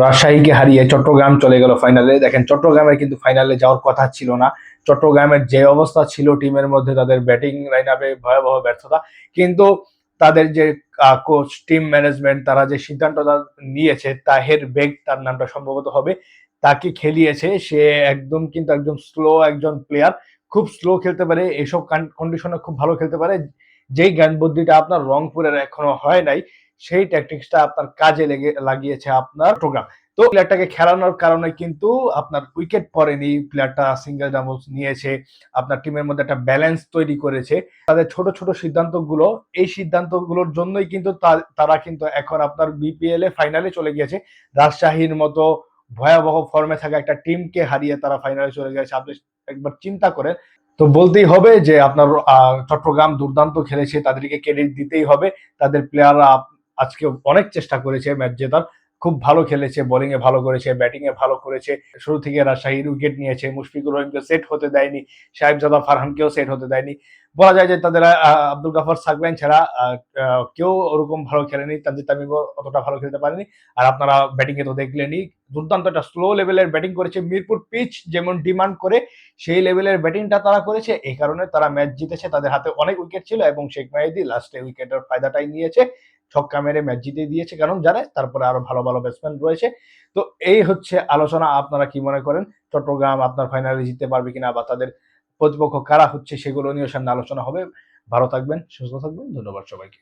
রাজশাহীকে হারিয়ে চট্টগ্রাম চলে গেল ফাইনালে দেখেন, চট্টগ্রামের কিন্তু ফাইনালে যাওয়ার কথা ছিল না। চট্টগ্রামের যে অবস্থা ছিল টিমের মধ্যে, তাদের ব্যাটিং লাইন আপে ভয়াবহ ব্যর্থতা। কিন্তু তাদের যে কোচ টিম ম্যানেজমেন্ট তারা যে সিদ্ধান্তটা নিয়েছে, তাহের বেগ তার নামটা সম্ভবত হবে, তাকে খেলিয়েছে। সে একদম কিন্তু একদম স্লো একজন প্লেয়ার খুব স্লো খেলতে পারে, এসব কন্ডিশনে খুব ভালো খেলতে পারে। যেই জ্ঞান বুদ্ধিটা আপনার রংপুরের এখনও হয় নাই, সেই ট্যাকটিক্সটা আপনার কাজে লেগে, লাগিয়েছে আপনার প্রোগ্রাম তো প্লেয়ারটাকে খেলানোর কারণে কিন্তু আপনার উইকেট পড়েনি প্লেয়ারটা সিঙ্গেল ডাবলস নিয়েছে, আপনার টিমের মধ্যে একটা ব্যালেন্স তৈরি করেছে। তাদের ছোট ছোট সিদ্ধান্তগুলো, এই সিদ্ধান্তগুলোর জন্যই কিন্তু তারা কিন্তু এখন আপনার বিপিএল এ ফাইনালে চলে গিয়েছে। রাজশাহীর মতো ভয়াবহ ফর্মে থাকা একটা টিমকে হারিয়ে তারা ফাইনালে চলে গেছে। আপনি একবার চিন্তা করেন তো বলতেই হবে যে আপনার চট্টগ্রাম দুর্দান্ত খেলেছে, তাদেরকে ক্রেডিট দিতেই হবে। তাদের প্লেয়াররা আজকে অনেক চেষ্টা করেছে ম্যাচ জেতার। খুব ভালো খেলেছে বোলিং এ ভালো করেছে ব্যাটিং এ ভালো করেছে। শুরু থেকে রাজশাহীর উইকেট নিয়েছে, মুশফিকুর রহিমকে সেট হতে দেয়নি, সাহেবজাদা ফারহানকেও সেট হতে দেয়নি। বলা যায় যে তাদের আব্দুল গাফর সাকলাইন ছাড়া কেউ ওরকম ভালো খেলেনি তাদের তামিমও অতটা ভালো খেলতে পারেনি। আর আপনারা ব্যাটিং এ তো দেখলেনই, দুর্দান্ত একটা স্লো লেভেলের ব্যাটিং করেছে মিরপুর পিচ যেমন ডিমান্ড করে, সেই লেভেলের ব্যাটিংটা তারা করেছে। এই কারণে তারা ম্যাচ জিতেছে, তাদের হাতে অনেক উইকেট ছিল এবং শেখ মাহিদি লাস্টে উইকেটের ফায়দাটাই নিয়েছে। ছক্কা মেরে ম্যাচ জিতে দিয়েছে কারণ জানে, তারপরে আরও ভালো ভালো ব্যাটসম্যান রয়েছে। তো এই হচ্ছে আলোচনা, আপনারা কি মনে করেন? চট্টগ্রাম আপনার ফাইনালে জিততে পারবে কিনা বা তাদের প্রতিপক্ষ কারা হচ্ছে সেগুলো নিয়ে সামনে আলোচনা হবে। ভালো থাকবেন, সুস্থ থাকবেন, ধন্যবাদ সবাইকে।